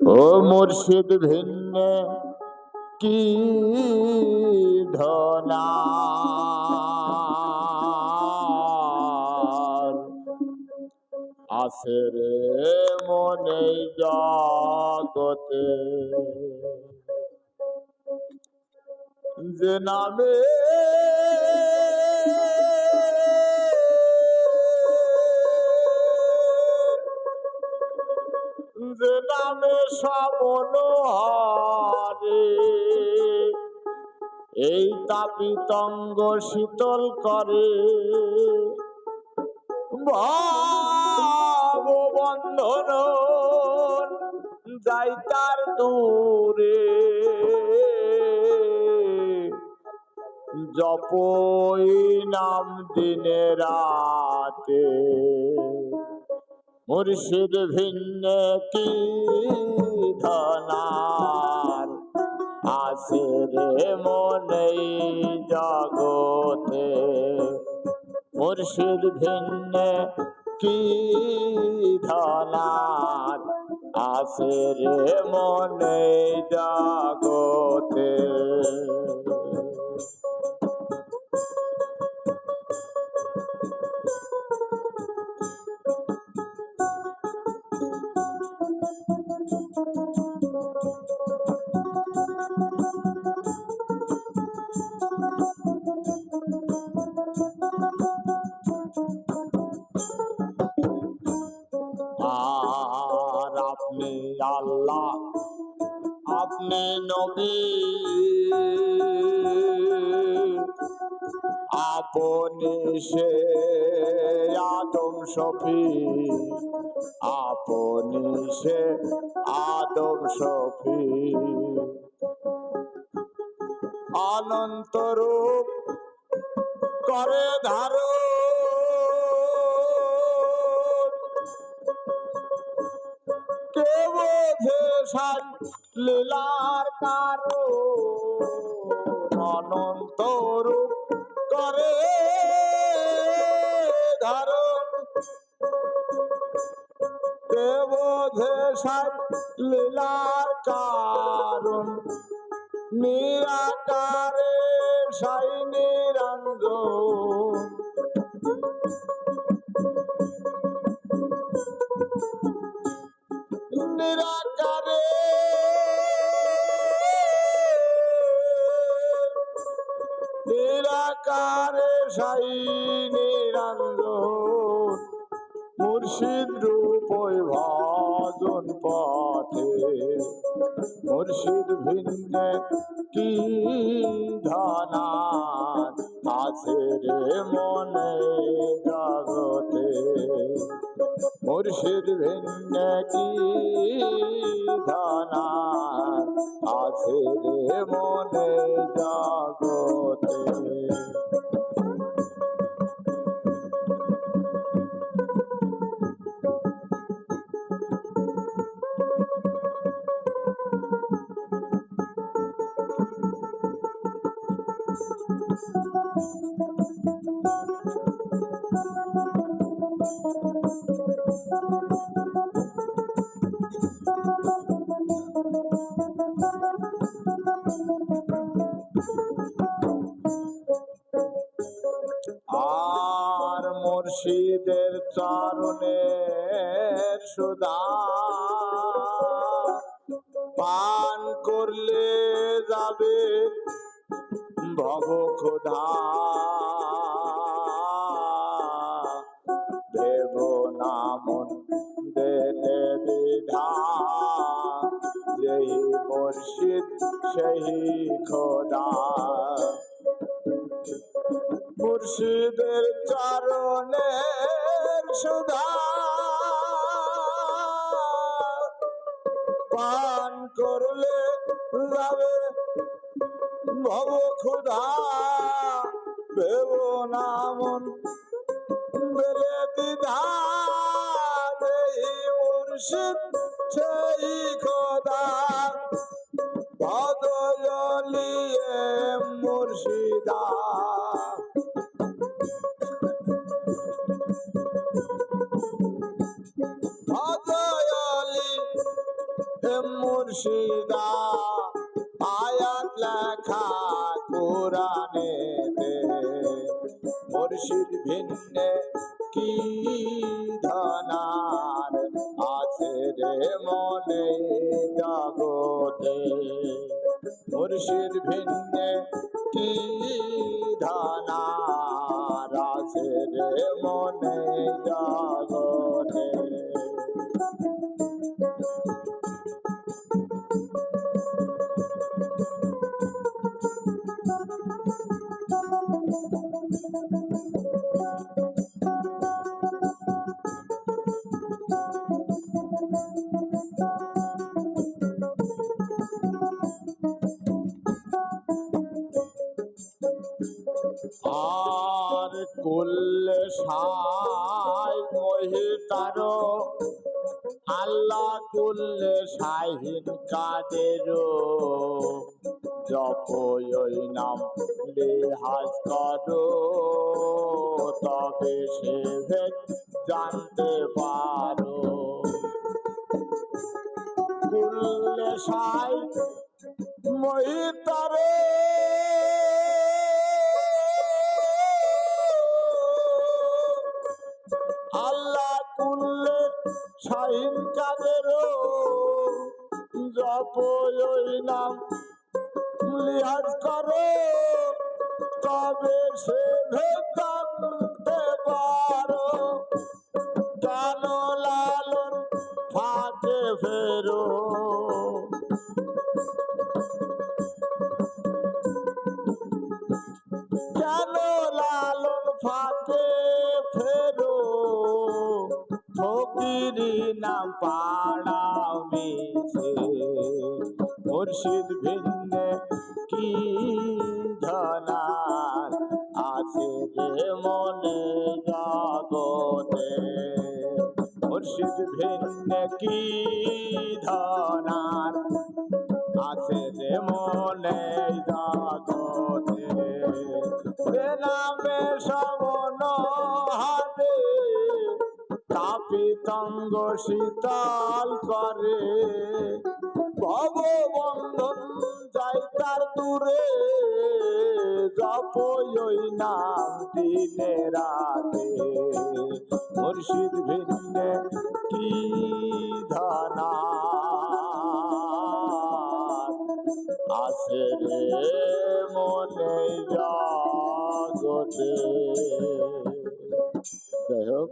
ও মুর্শিদ ভিন্ন কি ধনা আছে রে মনে জগতে। যে নামে যে নামে সামন হরে এই তাপিতঙ্গ শীতল করে। বন্ধন যাই তার দূরে। জপই নাম দিনে রাতে। মুর্শিদ ভিন্ন কি ধনার? আছে রে মনে জগতে মুর্শিদ ভিন্ন কি ধনার? আছে রে মনে জগতে আপনি আল্লাহ আপনি নবী। আপনি সে আদম শফি আপনি সে আদম শফি অনন্ত রূপ করে ধারণ কে বোঝে সার লীলার কারও অনন্ত রূপ করে ধারণ। বোঝে সার লীলার কারণ নিরাকারে সাই নিরঞ্জন। নিরাকারে। নিরাকারে সাই নিরঞ্জন মুর্শিদ রূপ রূপই ভজন পথে মুর্শিদ ভিন্ন কি ধনার আছে রে মনে জগতে। মুর্শিদ ভিন্ন কি ধনার আছে রে মনে জগতে। আর মুর্শিদের চরণের সুধা পান করলে যাবে ভব ক্ষুধা সেই খোদা। মুর্শিদের চরণের সুধা। পান করলে যাবে ভব ক্ষুধা। ভেব নামন বেলে দেই মুর্শিদ সেই খোদা। মুর্শিদা ভজলি হে মুর্শিদা, আয়াত লেখা কোরআনে মুর্শিদ ভিন্নে কি ধনার আছে রে মনে জগতে? মুর্শিদ ভিন্নে কি ধানা রাসের মনে জগতে আল্লাহ কুল্লে সাহিন কাদের জপ ওই নাম লেহাজ করো। তবে সে ভেদ জানতে পারো। কুল্লে সাই মহিতারে শাহিন কাদেরও জপ ওই নাম লিহাজ করো তবে সে ভেদান্তে পারো। কেন ফকিরি নাম পাড়াও মিছে। মুর্শিদ ভিন্নে কি ধনার আছে রে মনে জগতে? মুর্শিদ ভিন্নে কি ধনার আছে রে মনে জগতে? নামে সমন হারে কাপিতঙ্গ শীতল করে। ভববন্ধন যাই তার দূরে। জপ ওই নাম দিনে রাতে। মুর্শিদ ভিন্নে কি ধনা? আছে রে মনে জগতে। যাই হোক।